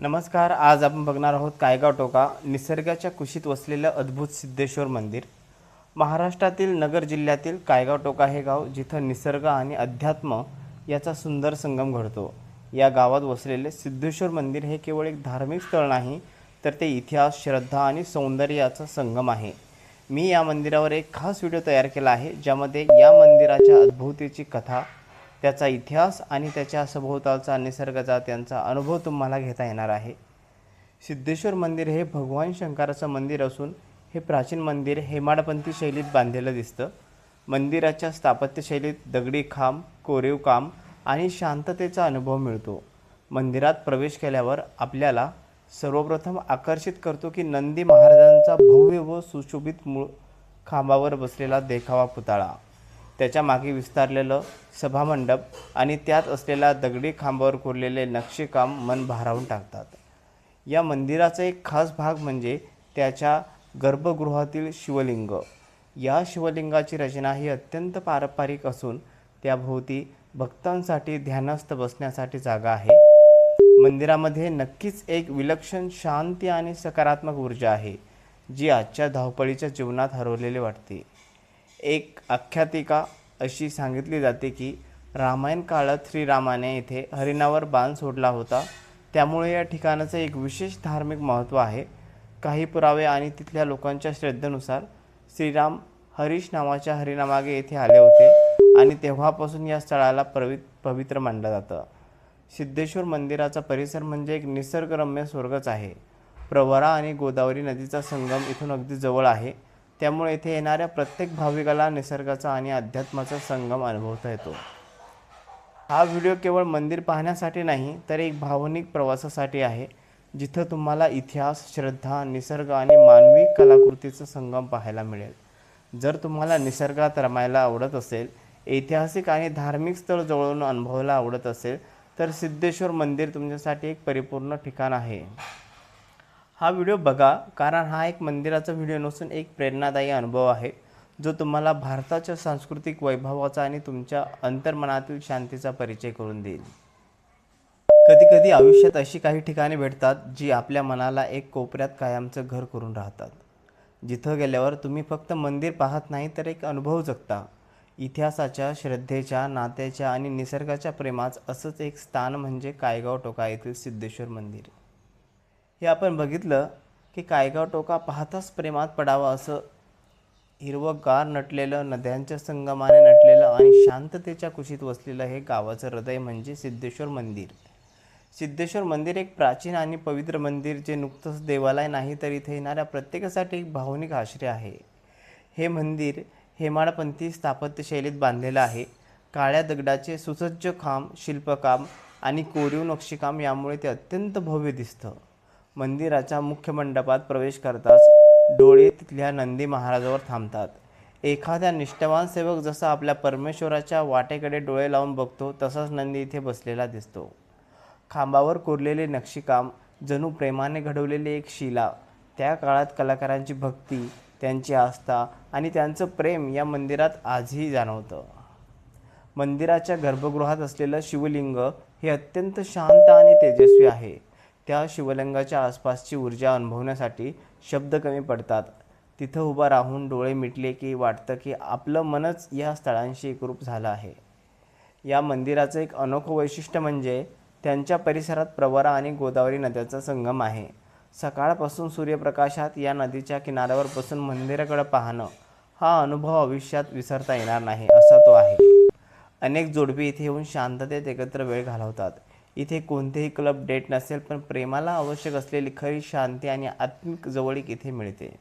नमस्कार आज आपण बघणार आहोत कायगाव टोका निसर्गाच्या कुशीत वसलेलं अद्भुत सिद्धेश्वर मंदिर. महाराष्ट्रातील नगर जिल्ह्यातील कायगाव टोका हे गाव जिथं निसर्ग आणि अध्यात्म याचा सुंदर संगम घडतो. या गावात वसलेले सिद्धेश्वर मंदिर हे केवळ एक धार्मिक स्थळ नाही तर ते इतिहास श्रद्धा आणि सौंदर्याचा संगम आहे. मी या मंदिरावर एक खास व्हिडिओ तयार केला आहे ज्यामध्ये या मंदिराच्या अद्भुतीची कथा त्याचा इतिहास आणि त्याच्या सभोवतालचा निसर्गाचा त्यांचा अनुभव तुम्हाला घेता येणार आहे. सिद्धेश्वर मंदिर हे भगवान शंकराचं मंदिर असून हे प्राचीन मंदिर हेमाडपंथी शैलीत बांधलेलं दिसतं. मंदिराच्या स्थापत्यशैलीत दगडी खांब कोरीव काम आणि शांततेचा अनुभव मिळतो. मंदिरात प्रवेश केल्यावर आपल्याला सर्वप्रथम आकर्षित करतो की नंदी महाराजांचा भव्य व सुशोभित मूळ खांबावर बसलेला देखावा पुतळा. त्याच्यामागे विस्तारलेलं सभामंडप आणि त्यात असलेल्या दगडी खांबावर कोरलेले नक्षीकाम मन भारावून टाकतात. या मंदिराचा एक खास भाग म्हणजे त्याच्या गर्भगृहातील शिवलिंग. या शिवलिंगाची रचना ही अत्यंत पारंपरिक असून त्याभोवती भक्तांसाठी ध्यानस्थ बसण्यासाठी जागा आहे. मंदिरामध्ये नक्कीच एक विलक्षण शांती आणि सकारात्मक ऊर्जा आहे जी आजच्या धावपळीच्या जीवनात हरवलेली वाटते. एक आख्यातिका अशी सांगितली जाते की रामायण काळात श्रीरामाने येथे हरिणावर बाण सोडला होता. त्यामुळे या ठिकाणाचं एक विशेष धार्मिक महत्त्व आहे. काही पुरावे आणि तिथल्या लोकांच्या श्रद्धेनुसार श्रीराम हरीश नावाच्या हरिणामागे येथे आले होते आणि तेव्हापासून या स्थळाला पवि पवित्र मानलं जातं. सिद्धेश्वर मंदिराचा परिसर म्हणजे एक निसर्गरम्य स्वर्गच आहे. प्रवरा आणि गोदावरी नदीचा संगम इथून अगदी जवळ आहे. त्यामुळे येथे येणाऱ्या प्रत्येक भाविकाला निसर्गाचा आणि अध्यात्माचा संगम अनुभवता येतो. हा व्हिडिओ केवळ मंदिर पाहण्यासाठी नाही तर एक भावनिक प्रवासासाठी आहे जिथं तुम्हाला इतिहास श्रद्धा निसर्ग आणि मानवी कलाकृतीचा संगम पाहायला मिळेल. जर तुम्हाला निसर्गात रमायला आवडत असेल ऐतिहासिक आणि धार्मिक स्थळ जवळून अनुभवायला आवडत असेल तर सिद्धेश्वर मंदिर तुमच्यासाठी एक परिपूर्ण ठिकाण आहे. हा व्हिडिओ बघा कारण हा एक मंदिराचा व्हिडिओ नसून एक प्रेरणादायी अनुभव आहे जो तुम्हाला भारताच्या सांस्कृतिक वैभवाचा आणि तुमच्या अंतर्मनातील शांतीचा परिचय करून देईल. कधीकधी आयुष्यात अशी काही ठिकाणे भेटतात जी आपल्या मनाला एक कोपऱ्यात कायमचं घर करून राहतात. जिथं गेल्यावर तुम्ही फक्त मंदिर पाहत नाही तर एक अनुभव जगता. इतिहासाच्या श्रद्धेच्या नात्याच्या आणि निसर्गाच्या प्रेमाच असंच एक स्थान म्हणजे कायगाव टोका येथील सिद्धेश्वर मंदिर. हे आपण बघितलं की कायगाव टोका पाहताच प्रेमात पडावं असं हिरवंगार नटलेलं नद्यांच्या संगमाने नटलेलं आणि शांततेच्या कुशीत वसलेलं हे गावाचं हृदय म्हणजे सिद्धेश्वर मंदिर. सिद्धेश्वर मंदिर एक प्राचीन आणि पवित्र मंदिर जे नुकतंच देवालय नाही तर इथे येणाऱ्या प्रत्येकासाठी एक भावनिक आश्रय आहे. हे मंदिर हेमाडपंथी स्थापत्यशैलीत बांधलेलं आहे. काळ्या दगडाचे सुसज्ज खांब शिल्पकाम आणि कोरीव नक्षीकाम यामुळे ते अत्यंत भव्य दिसतं. मंदिराच्या मुख्य मंडपात प्रवेश करताच डोळे तिथल्या नंदी महाराजावर थांबतात. एखाद्या निष्ठावान सेवक जसा आपल्या परमेश्वराच्या वाटेकडे डोळे लावून बघतो तसाच नंदी इथे बसलेला दिसतो. खांबावर कोरलेले नक्षीकाम जणू प्रेमाने घडवलेले एक शिला त्या काळात कलाकारांची भक्ती त्यांची आस्था आणि त्यांचं प्रेम या मंदिरात आजही जाणवतं. मंदिराच्या गर्भगृहात असलेलं शिवलिंग हे अत्यंत शांत आणि तेजस्वी आहे. त्या शिवलिंगाच्या आसपासची ऊर्जा अनुभवण्यासाठी शब्द कमी पडतात. तिथं उभा राहून डोळे मिटले की वाटतं की आपलं मनच या स्थळांशी एकरूप झालं आहे. या मंदिराचं एक अनोखं वैशिष्ट्य म्हणजे त्यांच्या परिसरात प्रवरा आणि गोदावरी नद्याचा संगम आहे. सकाळपासून सूर्यप्रकाशात या नदीच्या किनाऱ्यावर बसून मंदिराकडे पाहणं हा अनुभव आयुष्यात विसरता येणार नाही असा तो आहे. अनेक जोडपी इथे येऊन शांततेत एकत्र वेळ घालवतात. इथे कोणतेही क्लब डेट नसेल पण प्रेमाला आवश्यक असलेली खरी शांती आणि आत्मिक जवळीक इथे मिळते.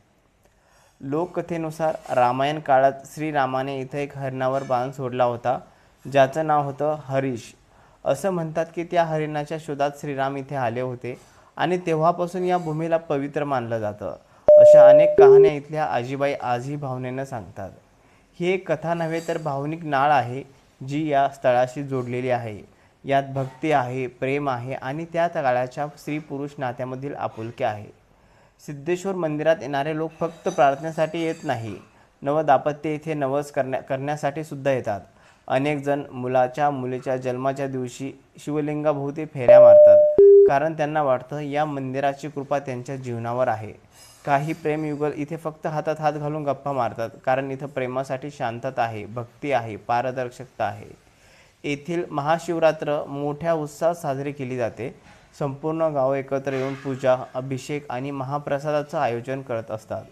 लोककथेनुसार रामायण काळात श्रीरामाने इथे एक हरिणावर बाण सोडला होता ज्याचं नाव होतं हरीश. असं म्हणतात की त्या हरिणाच्या शोधात श्रीराम इथे आले होते आणि तेव्हापासून या भूमीला पवित्र मानलं जातं. अशा अनेक कहाण्या इथल्या आजीबाई आजही भावनेनं सांगतात. ही एक कथा नव्हे तर भावनिक नाळ आहे जी या स्थळाशी जोडलेली आहे. यात भक्ती आहे प्रेम आहे आणि त्या काळाच्या स्त्री पुरुष नात्यामधील आपुलके आहे. सिद्धेश्वर मंदिरात येणारे लोक फक्त प्रार्थनेसाठी येत नाही. नवदापत्य येथे इथे नवस करण्या करण्यासाठी सुद्धा येतात. अनेक जण मुलाच्या मुलीच्या जन्माच्या दिवशी शिवलिंगाभोवती फेऱ्या मारतात. कारण त्यांना वाटतं या मंदिराची कृपा त्यांच्या जीवनावर आहे. काही प्रेमयुगल इथे फक्त हातात हात घालून गप्पा मारतात. कारण इथं प्रेमासाठी शांतता आहे भक्ती आहे पारदर्शकता आहे. येथील महाशिवरात्र मोठ्या उत्साहात साजरी केली जाते. संपूर्ण गाव एकत्र येऊन पूजा अभिषेक आणि महाप्रसादाचं आयोजन करत असतात.